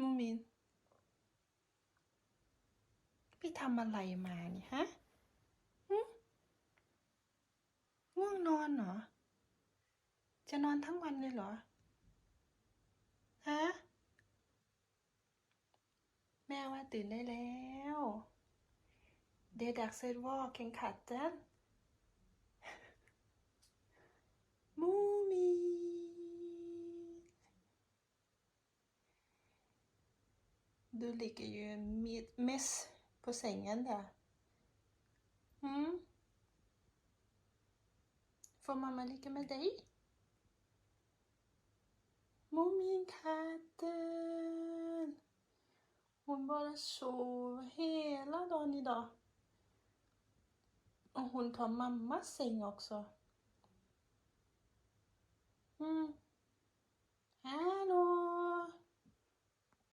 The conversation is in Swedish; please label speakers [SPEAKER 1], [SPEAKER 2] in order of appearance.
[SPEAKER 1] Mumin พี่ทำอะไรมาเนี่ยฮะง่วงนอนเหรอ จะนอนทั้งวันเลยเหรอ ฮะ แม่ว่าตื่นได้แล้ว เดดักเซตวอลเข่งขัดจัน Du ligger ju med mess på sängen där. Mm. Får mamma ligga med dig? Muminkatten! Hon bara sover hela dagen idag. Och hon tar mammas säng också. Mm.